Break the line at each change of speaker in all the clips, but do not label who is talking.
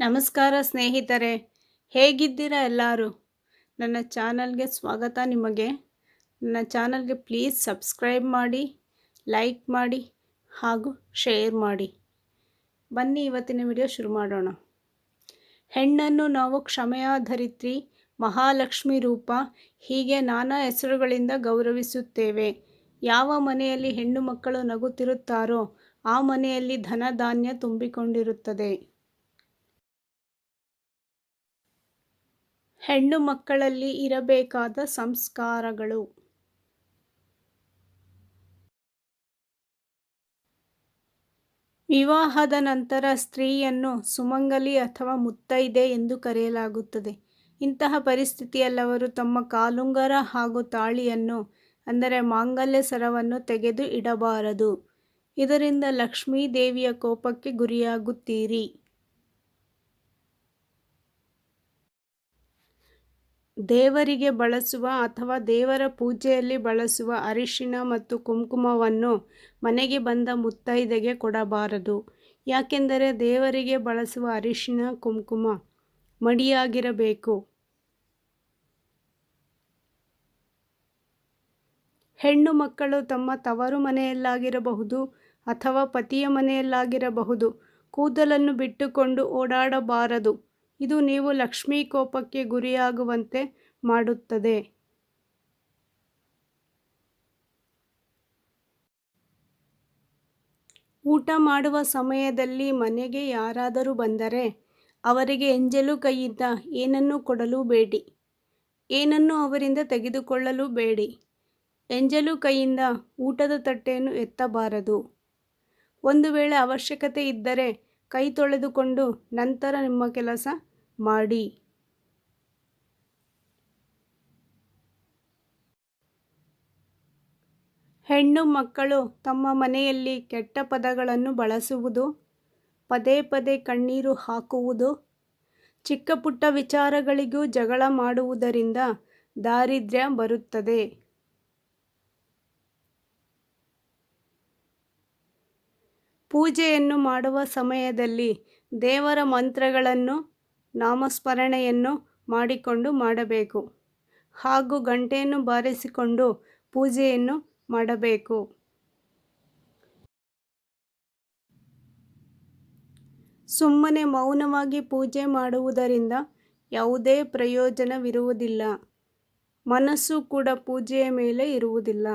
ನಮಸ್ಕಾರ ಸ್ನೇಹಿತರೆ, ಹೇಗಿದ್ದೀರಾ ಎಲ್ಲರೂ? ನನ್ನ ಚಾನಲ್ಗೆ ಸ್ವಾಗತ ನಿಮಗೆ. ನನ್ನ ಚಾನಲ್ಗೆ ಪ್ಲೀಸ್ ಸಬ್ಸ್ಕ್ರೈಬ್ ಮಾಡಿ, ಲೈಕ್ ಮಾಡಿ ಹಾಗೂ ಶೇರ್ ಮಾಡಿ. ಬನ್ನಿ ಇವತ್ತಿನ ವಿಡಿಯೋ ಶುರು ಮಾಡೋಣ. ಹೆಣ್ಣನ್ನು ನಾವು ಕ್ಷಮೆಯಾಧರಿತ್ರಿ ಮಹಾಲಕ್ಷ್ಮಿ ರೂಪ, ಹೀಗೆ ನಾನಾ ಹೆಸರುಗಳಿಂದ ಗೌರವಿಸುತ್ತೇವೆ. ಯಾವ ಮನೆಯಲ್ಲಿ ಹೆಣ್ಣು ಮಕ್ಕಳು ನಗುತ್ತಿರುತ್ತಾರೋ, ಆ ಮನೆಯಲ್ಲಿ ಧನ ಧಾನ್ಯ ತುಂಬಿಕೊಂಡಿರುತ್ತದೆ. ಹೆಣ್ಣು ಮಕ್ಕಳಲ್ಲಿ ಇರಬೇಕಾದ ಸಂಸ್ಕಾರಗಳು. ವಿವಾಹದ ನಂತರ ಸ್ತ್ರೀಯನ್ನು ಸುಮಂಗಲಿ ಅಥವಾ ಮುತ್ತೈದೆ ಎಂದು ಕರೆಯಲಾಗುತ್ತದೆ. ಇಂತಹ ಪರಿಸ್ಥಿತಿಯಲ್ಲವರು ತಮ್ಮ ಕಾಲುಂಗರ ಹಾಗೂ ತಾಳಿಯನ್ನು, ಅಂದರೆ ಮಾಂಗಲ್ಯ ಸರವನ್ನು ತೆಗೆದು ಇಡಬಾರದು. ಇದರಿಂದ ಲಕ್ಷ್ಮೀ ದೇವಿಯ ಕೋಪಕ್ಕೆ ಗುರಿಯಾಗುತ್ತೀರಿ. ದೇವರಿಗೆ ಬಳಸುವ ಅಥವಾ ದೇವರ ಪೂಜೆಯಲ್ಲಿ ಬಳಸುವ ಅರಿಶಿನ ಮತ್ತು ಕುಂಕುಮವನ್ನು ಮನೆಗೆ ಬಂದ ಮುತ್ತೈದೆಗೆ ಕೊಡಬಾರದು. ಯಾಕೆಂದರೆ ದೇವರಿಗೆ ಬಳಸುವ ಅರಿಶಿನ ಕುಂಕುಮ ಮಡಿಯಾಗಿರಬೇಕು. ಹೆಣ್ಣು ಮಕ್ಕಳು ತಮ್ಮ ತವರು ಮನೆಯಲ್ಲಾಗಿರಬಹುದು ಅಥವಾ ಪತಿಯ ಮನೆಯಲ್ಲಾಗಿರಬಹುದು. ಕೂದಲನ್ನು ಬಿಟ್ಟುಕೊಂಡು ಓಡಾಡಬಾರದು. ಇದು ನೀವು ಲಕ್ಷ್ಮೀ ಕೋಪಕ್ಕೆ ಗುರಿಯಾಗುವಂತೆ ಮಾಡುತ್ತದೆ. ಊಟ ಮಾಡುವ ಸಮಯದಲ್ಲಿ ಮನೆಗೆ ಯಾರಾದರೂ ಬಂದರೆ ಅವರಿಗೆ ಎಂಜಲು ಕೈಯಿಂದ ಏನನ್ನೂ ಕೊಡಲು ಬೇಡಿ. ಏನನ್ನು ಅವರಿಂದ ತೆಗೆದುಕೊಳ್ಳಲು ಬೇಡಿ. ಎಂಜಲು ಕೈಯಿಂದ ಊಟದ ತಟ್ಟೆಯನ್ನು ಎತ್ತಬಾರದು. ಒಂದು ವೇಳೆ ಅವಶ್ಯಕತೆ ಇದ್ದರೆ ಕೈ ತೊಳೆದುಕೊಂಡು ನಂತರ ನಿಮ್ಮ ಕೆಲಸ ಮಾಡಿ. ಹೆಣ್ಣು ಮಕ್ಕಳು ತಮ್ಮ ಮನೆಯಲ್ಲಿ ಕೆಟ್ಟ ಪದಗಳನ್ನು ಬಳಸುವುದು, ಪದೇ ಪದೇ ಕಣ್ಣೀರು ಹಾಕುವುದು, ಚಿಕ್ಕ ಪುಟ್ಟ ವಿಚಾರಗಳಿಗೂ ಜಗಳ ಮಾಡುವುದರಿಂದ ದಾರಿದ್ರ್ಯ ಬರುತ್ತದೆ. ಪೂಜೆಯನ್ನು ಮಾಡುವ ಸಮಯದಲ್ಲಿ ದೇವರ ಮಂತ್ರಗಳನ್ನು ನಾಮಸ್ಮರಣೆಯನ್ನು ಮಾಡಿಕೊಂಡು ಮಾಡಬೇಕು. ಹಾಗೂ ಗಂಟೆಯನ್ನು ಬಾರಿಸಿಕೊಂಡು ಪೂಜೆಯನ್ನು ಮಾಡಬೇಕು. ಸುಮ್ಮನೆ ಮೌನವಾಗಿ ಪೂಜೆ ಮಾಡುವುದರಿಂದ ಯಾವುದೇ ಪ್ರಯೋಜನವಿರುವುದಿಲ್ಲ. ಮನಸ್ಸು ಕೂಡ ಪೂಜೆಯ ಮೇಲೆ ಇರುವುದಿಲ್ಲ.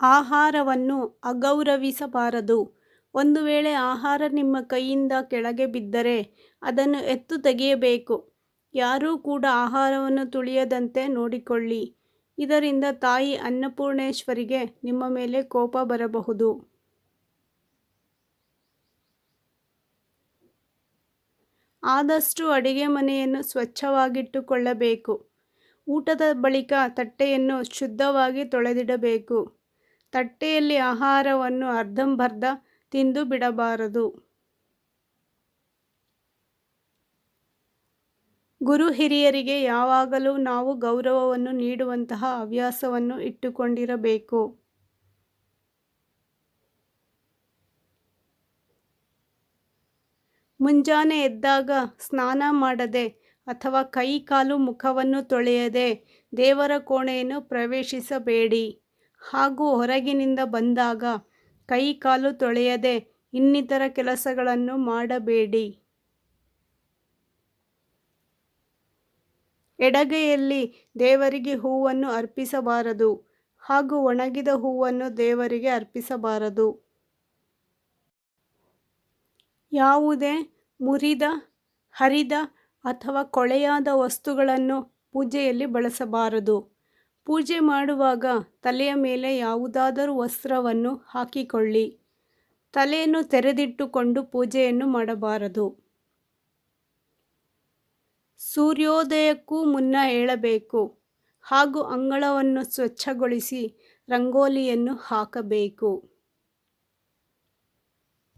ಆಹಾರವನ್ನು ಅಗೌರವಿಸಬಾರದು. ಒಂದು ವೇಳೆ ಆಹಾರ ನಿಮ್ಮ ಕೈಯಿಂದ ಕೆಳಗೆ ಬಿದ್ದರೆ ಅದನ್ನು ಎತ್ತು ತೆಗೆಯಬೇಕು. ಯಾರೂ ಕೂಡ ಆಹಾರವನ್ನು ತುಳಿಯದಂತೆ ನೋಡಿಕೊಳ್ಳಿ. ಇದರಿಂದ ತಾಯಿ ಅನ್ನಪೂರ್ಣೇಶ್ವರಿಗೆ ನಿಮ್ಮ ಮೇಲೆ ಕೋಪ ಬರಬಹುದು. ಆದಷ್ಟು ಅಡಿಗೆ ಮನೆಯನ್ನು ಸ್ವಚ್ಛವಾಗಿಟ್ಟುಕೊಳ್ಳಬೇಕು. ಊಟದ ಬಳಿಕ ತಟ್ಟೆಯನ್ನು ಶುದ್ಧವಾಗಿ ತೊಳೆದಿಡಬೇಕು. ತಟ್ಟೆಯಲ್ಲಿ ಆಹಾರವನ್ನು ಅರ್ಧಂಬರ್ಧ ತಿಂದು ಬಿಡಬಾರದು. ಗುರು ಹಿರಿಯರಿಗೆ ಯಾವಾಗಲೂ ನಾವು ಗೌರವವನ್ನು ನೀಡುವಂತಹ ಹವ್ಯಾಸವನ್ನು ಇಟ್ಟುಕೊಂಡಿರಬೇಕು. ಮುಂಜಾನೆ ಎದ್ದಾಗ ಸ್ನಾನ ಮಾಡದೆ ಅಥವಾ ಕೈ ಕಾಲು ಮುಖವನ್ನು ತೊಳೆಯದೆ ದೇವರ ಕೋಣೆಯನ್ನು ಪ್ರವೇಶಿಸಬೇಡಿ. ಹಾಗೂ ಹೊರಗಿನಿಂದ ಬಂದಾಗ ಕೈ ಕಾಲು ತೊಳೆಯದೆ ಇನ್ನಿತರ ಕೆಲಸಗಳನ್ನು ಮಾಡಬೇಡಿ. ಎಡಗೆಯಲ್ಲಿ ದೇವರಿಗೆ ಹೂವನ್ನು ಅರ್ಪಿಸಬಾರದು ಹಾಗೂ ಒಣಗಿದ ಹೂವನ್ನು ದೇವರಿಗೆ ಅರ್ಪಿಸಬಾರದು. ಯಾವುದೇ ಮುರಿದ, ಹರಿದ ಅಥವಾ ಕೊಳೆಯಾದ ವಸ್ತುಗಳನ್ನು ಪೂಜೆಯಲ್ಲಿ ಬಳಸಬಾರದು. ಪೂಜೆ ಮಾಡುವಾಗ ತಲೆಯ ಮೇಲೆ ಯಾವುದಾದರೂ ವಸ್ತ್ರವನ್ನು ಹಾಕಿಕೊಳ್ಳಿ. ತಲೆಯನ್ನು ತೆರೆದಿಟ್ಟುಕೊಂಡು ಪೂಜೆಯನ್ನು ಮಾಡಬಾರದು. ಸೂರ್ಯೋದಯಕ್ಕೂ ಮುನ್ನ ಏಳಬೇಕು. ಹಾಗೂ ಅಂಗಳವನ್ನು ಸ್ವಚ್ಛಗೊಳಿಸಿ ರಂಗೋಲಿಯನ್ನು ಹಾಕಬೇಕು.